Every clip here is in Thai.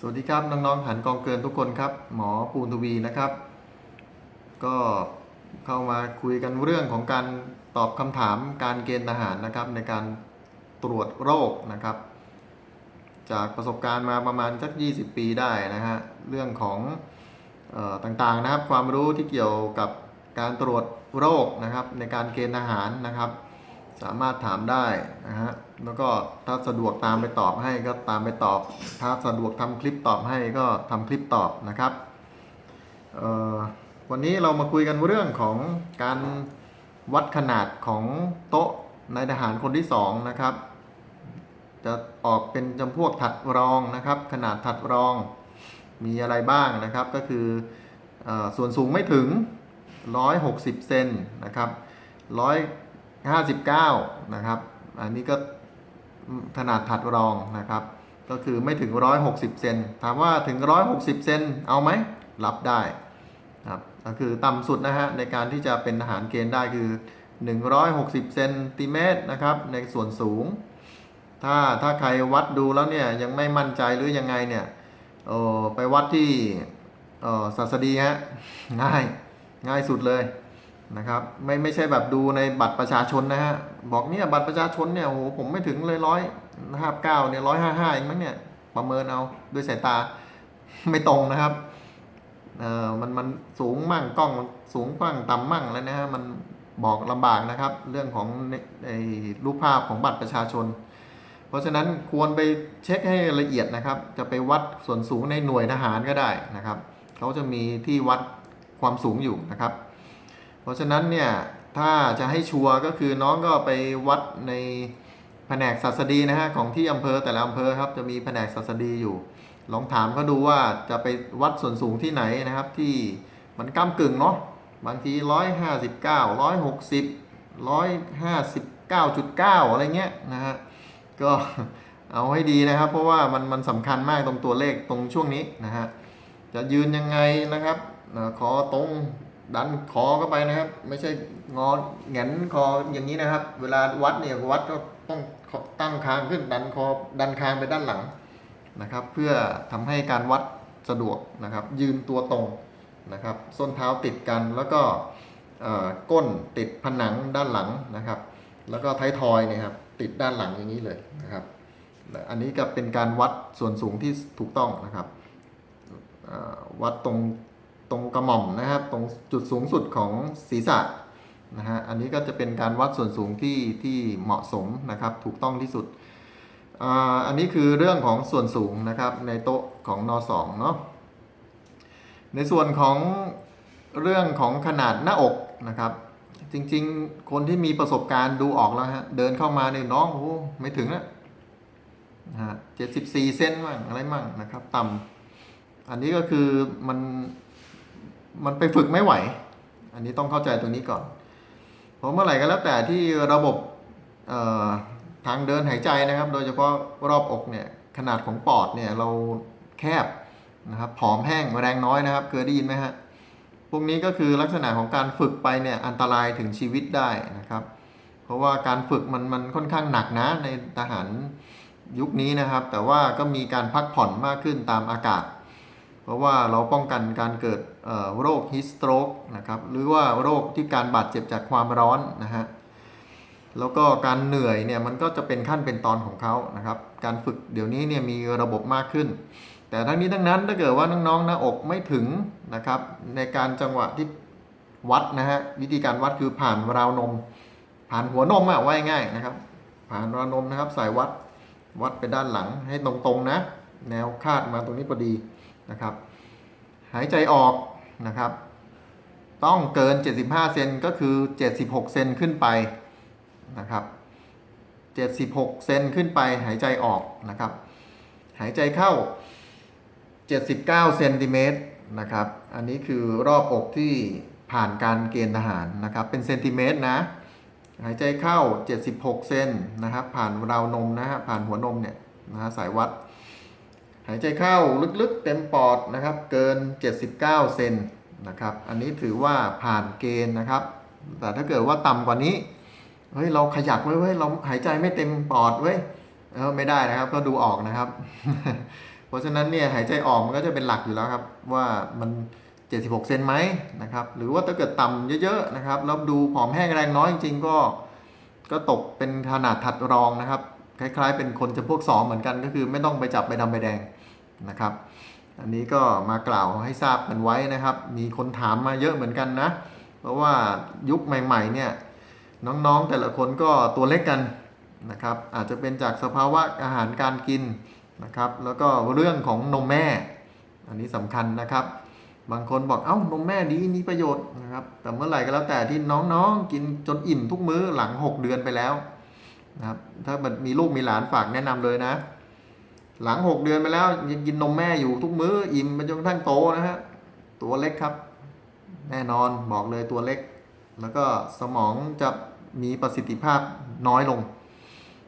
สวัสดีครับน้องๆหันกองเกินทุกคนครับ หมอปูนทวีนะครับ ก็เข้ามาคุยกันเรื่องของการตอบคำถามการเกณฑ์ทหารนะครับ ในการตรวจโรคนะครับ จากประสบการณ์มาประมาณสัก 20 ปีได้นะฮะเรื่องของออต่างๆนะครับ ความรู้ที่เกี่ยวกับการตรวจโรคนะครับ ในการเกณฑ์ทหารนะครับ สามารถถามได้นะฮะ แล้วก็ถ้าสะดวกตามไปตอบให้ก็ตามไปตอบ ถ้าสะดวกทำคลิปตอบให้ก็ทำคลิปตอบนะครับวันนี้เรามาคุยกันเรื่องของการวัดขนาดของโต๊ะนายทหารคนที่สองนะครับ จะออกเป็นจำพวกถัดรองนะครับ ขนาดถัดรองมีอะไรบ้างนะครับ ก็คือเออส่วนสูงไม่ถึง 160 เซนนะครับ 159 นะครับ อันนี้ก็ ขนาดถัดรองนะครับ ก็คือไม่ถึง 160 เซนถามว่าถึง 160 เซนเอาไหมรับได้ครับก็คือต่ำสุดนะฮะในการที่จะเป็นทหารเกณฑ์ได้คือ 160 เซนติเมตรนะครับในส่วนสูง ถ้าถ้าใครวัดดูแล้วเนี่ยยังไม่มั่นใจหรือยังไงเนี่ยเออไปวัดที่ศาสดีฮะง่ายง่ายสุดเลย นะครับไม่ไม่ใช่แบบดูในบัตรประชาชนนะฮะบอกเนี่ยบัตรประชาชนเนี่ยโอ้โหผมไม่ถึงเลยร้อยห้าเก้าเนี่ยร้อยห้าห้าเองมั้งเนี่ยประเมินเอาด้วยสายตาไม่ตรงนะครับเออมันมันสูงมั่งกล้องสูงมั่งต่ำมั่งแล้วนะฮะมันบอกลำบากนะครับ เรื่องของไอ้รูปภาพของบัตรประชาชน เพราะฉะนั้นควรไปเช็คให้ละเอียดนะครับ จะไปวัดส่วนสูงในหน่วยทหารก็ได้นะครับเขาจะมีที่วัดความสูงอยู่นะครับ ราะฉะนั้นเนี่ยถ้าจะให้ชัวร์ก็คือน้องก็ไปวัดในแผนกศัสดีนะฮะของที่อำเภอแต่ละอำเภอครับจะมีแผนกศัสดีอยู่ ลองถามเขาดูว่าจะไปวัดส่วนสูงที่ไหนนะครับ ที่มันก้ากึ่งเนาะบางทีร้อยห้าสิบเก้าร้อยหกสิบร้อยห้าสิบเก้าจุดเก้าอะไรเงี้ยนะฮะก็เอาให้ดีนะครับ เพราะว่ามันมันสำคัญมากตรงตัวเลขตรงช่วงนี้นะฮะจะยืนยังไงนะครับเอ่อคอตรง ดันคอเข้าไปนะครับ ไม่ใช่งอแหงนคออย่างนี้นะครับ เวลาวัดเนี่ยวัดก็ต้องตั้งคางขึ้นดันคอดันคางไปด้านหลังนะครับ เพื่อทำให้การวัดสะดวกนะครับ ยืนตัวตรงนะครับ ส้นเท้าติดกันแล้วก็ก้นติดผนังด้านหลังนะครับ แล้วก็ท้ายทอยเนี่ยครับติดด้านหลังอย่างนี้เลยนะครับ อันนี้ก็เป็นการวัดส่วนสูงที่ถูกต้องนะครับวัดตรง ตรงกระหม่อมนะครับ ตรงจุดสูงสุดของศีรษะนะฮะอันนี้ก็จะเป็นการวัดส่วนสูงที่ที่เหมาะสมนะครับ ถูกต้องที่สุดอ่าอันนี้คือเรื่องของส่วนสูงนะครับในโต๊ะของนสองเนาะในส่วนของเรื่องของขนาดหน้าอกนะครับ จริงๆ คนที่มีประสบการณ์ดูออกแล้วฮะเดินเข้ามาเนี่ยน้องโอ้ไม่ถึงนะฮะเจ็ดสิบสี่เซนมั่งอะไรมั่งนะครับ ต่ำอันนี้ก็คือมัน มันไปฝึกไม่ไหว อันนี้ต้องเข้าใจตรงนี้ก่อน เพราะเมื่อไหร่ก็แล้วแต่ที่ระบบทางเดินหายใจนะครับ โดยเฉพาะรอบอกเนี่ยขนาดของปอดเนี่ยเราแคบนะครับผอมแห้งแรงน้อยนะครับ เคยได้ยินไหมฮะพวกนี้ก็คือลักษณะของการฝึกไปเนี่ยอันตรายถึงชีวิตได้นะครับ เพราะว่าการฝึกมันมันค่อนข้างหนักนะในทหารยุคนี้นะครับ แต่ว่าก็มีการพักผ่อนมากขึ้นตามอากาศ เพราะว่าเราป้องกันการเกิดโรคฮิสโตรกนะครับหรือว่าโรคที่การบาดเจ็บจากความร้อนนะฮะแล้วก็การเหนื่อยเนี่ยมันก็จะเป็นขั้นเป็นตอนของเขานะครับการฝึกเดี๋ยวนี้เนี่ยมีระบบมากขึ้น แต่ทั้งนี้ทั้งนั้นถ้าเกิดว่าน้องๆหน้าอกไม่ถึงนะครับในการจังหวะที่วัดนะฮะวิธีการวัดคือผ่านราวนม ผ่านหัวนมอะว่าง่ายนะครับ ผ่านราวนมนะครับสายวัดวัดไปด้านหลังให้ตรงๆนะ แนวคาดมาตรงนี้พอดี นะครับ หายใจออกนะครับ ต้องเกิน 75 เซนก็คือ 76 เซนขึ้นไปนะครับ 76 เซนขึ้นไปหายใจออกนะครับ หายใจเข้า 79 เซนติเมตรนะครับ อันนี้คือรอบอกที่ผ่านการเกณฑ์ทหารนะครับ เป็นเซนติเมตรนะ หายใจเข้า 76 เซนนะครับ ผ่านราวนมนะฮะ ผ่านหัวนมเนี่ยนะฮะสายวัด หายใจเข้าลึกๆ เต็มปอดนะครับ เกิน 79 เซนนะครับ อันนี้ถือว่าผ่านเกณฑ์นะครับ แต่ถ้าเกิดว่าต่ำกว่านี้ เฮ้ย เราขยักไว้เว้ย เราหายใจไม่เต็มปอดเว้ย เออ ไม่ได้นะครับ ก็ดูออกนะครับ เพราะฉะนั้นเนี่ยหายใจออกมันก็จะเป็นหลักอยู่แล้วครับ ว่ามัน 76 เซนไหมนะครับ หรือว่าถ้าเกิดต่ำเยอะๆนะครับ แล้วดูผอมแห้งแรงน้อยจริงๆ ก็ ก็ตกเป็นขนาดถัดรองนะครับ คล้ายๆ เป็นคนจำพวกสองเหมือนกัน ก็คือไม่ต้องไปจับใบดำใบแดง นะครับ อันนี้ก็มากล่าวให้ทราบกันไว้นะครับ มีคนถามมาเยอะเหมือนกันนะ เพราะว่ายุคใหม่ๆเนี่ยน้องๆแต่ละคนก็ตัวเล็กกันนะครับ อาจจะเป็นจากสภาวะอาหารการกินนะครับ แล้วก็เรื่องของนมแม่ อันนี้สำคัญนะครับ บางคนบอกเอ้านมแม่ดีมีประโยชน์นะครับ แต่เมื่อไหร่ก็แล้วแต่ที่น้องๆกินจนอิ่มทุกมื้อหลัง 6 เดือนไปแล้วนะครับ ถ้ามันมีลูกมีหลานฝากแนะนำเลยนะ หลัง6เดือนไปแล้วยังกินนมแม่อยู่ทุกมื้ออิ่มไปจนกระทั่งโตนะฮะตัวเล็กครับ แน่นอนบอกเลยตัวเล็ก แล้วก็สมองจะมีประสิทธิภาพน้อยลง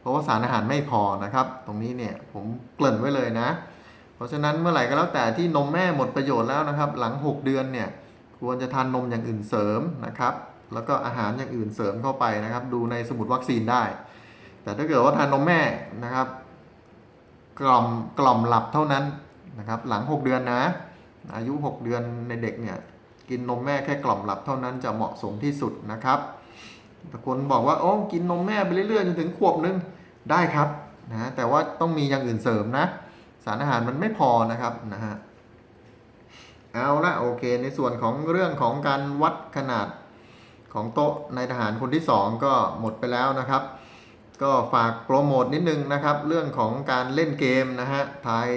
เพราะว่าสารอาหารไม่พอนะครับ ตรงนี้เนี่ยผมเกริ่นไว้เลยนะ เพราะฉะนั้นเมื่อไหร่ก็แล้วแต่ที่นมแม่หมดประโยชน์แล้วนะครับ หลัง 6 เดือนเนี่ยควรจะทานนมอย่างอื่นเสริมนะครับ แล้วก็อาหารอย่างอื่นเสริมเข้าไปนะครับ ดูในสมุดวัคซีนได้ แต่ถ้าเกิดว่าทานนมแม่นะครับ กล่อมกล่อมหลับเท่านั้นนะครับหลัง 6 เดือนนะ อายุ 6 เดือนในเด็กเนี่ยกินนมแม่แค่กล่อมหลับเท่านั้นจะเหมาะสมที่สุดนะครับบางคนบอกว่าโอ้กินนมแม่ไปเรื่อยๆจนถึงขวบนึงได้ครับนะแต่ว่าต้องมีอย่างอื่นเสริมนะ สารอาหารมันไม่พอนะครับนะฮะเอาละโอเค ในส่วนของเรื่องของการวัดขนาดของโต๊ะในทหารคนที่ 2 ก็หมดไปแล้วนะครับ ก็ฝากโปรโมทนิดนึงนะครับ เรื่องของการเล่นเกมนะฮะทาย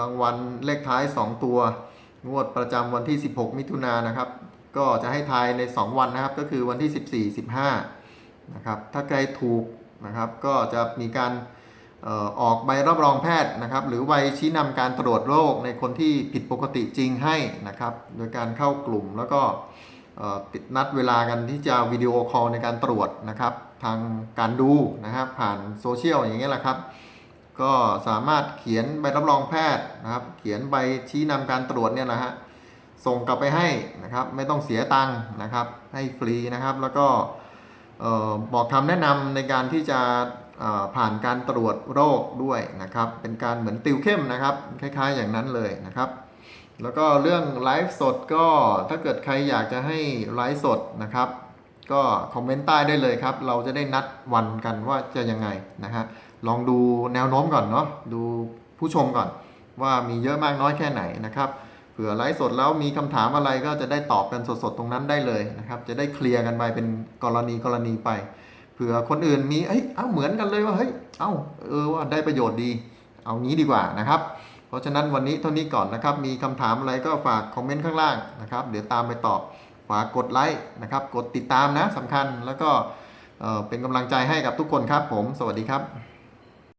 รางวัลเลขท้าย 2 ตัว งวดประจำวันที่ 16 มิถุนายนนะครับ ก็จะให้ทายใน 2 วันนะครับ ก็คือวันที่ 14 15นะครับถ้าใครถูกนะครับ ก็จะมีการออกใบรับรองแพทย์นะครับ หรือใบชี้นำการตรวจโรคในคนที่ผิดปกติจริงให้นะครับ โดยการเข้ากลุ่มแล้วก็ติดนัดเวลากันที่จะวิดีโอคอลในการตรวจนะครับ ทางการดูนะครับ ผ่านโซเชียลอย่างเงี้ยแหละครับ ก็สามารถเขียนใบรับรองแพทย์นะครับ เขียนใบชี้นำการตรวจเนี่ยนะฮะส่งกลับไปให้นะครับ ไม่ต้องเสียตังค์นะครับ ให้ฟรีนะครับ แล้วก็บอกคำแนะนำในการที่จะผ่านการตรวจโรคด้วยนะครับ เป็นการเหมือนติวเข้มนะครับ คล้ายๆ อย่างนั้นเลยนะครับ แล้วก็เรื่องไลฟ์สดก็ถ้าเกิดใครอยากจะให้ไลฟ์สดนะครับ ก็คอมเมนต์ใต้ได้เลยครับ เราจะได้นัดวันกันว่าจะยังไงนะฮะลองดูแนวโน้มก่อนเนาะดูผู้ชมก่อน ว่ามีเยอะมากน้อยแค่ไหนนะครับเผื่อไลฟ์สดแล้วมีคำถามอะไรก็จะได้ตอบกันสดๆตรงนั้นได้เลยนะครับ จะได้เคลียร์กันไปเป็นกรณีกรณีไปเผื่อคนอื่นมีเอ้ยเอ้าเหมือนกันเลยว่าเฮ้ยเอ้าเออว่าได้ประโยชน์ดี เอางี้ดีกว่านะครับ เพราะฉะนั้นวันนี้เท่านี้ก่อนนะครับ มีคำถามอะไรก็ฝากคอมเมนต์ข้างล่างนะครับ เดี๋ยวตามไปตอบ ฝากกดไลค์นะครับกดติดตามนะสำคัญแล้วก็เอ่อเป็นกำลังใจให้กับทุกคนครับผม สวัสดีครับ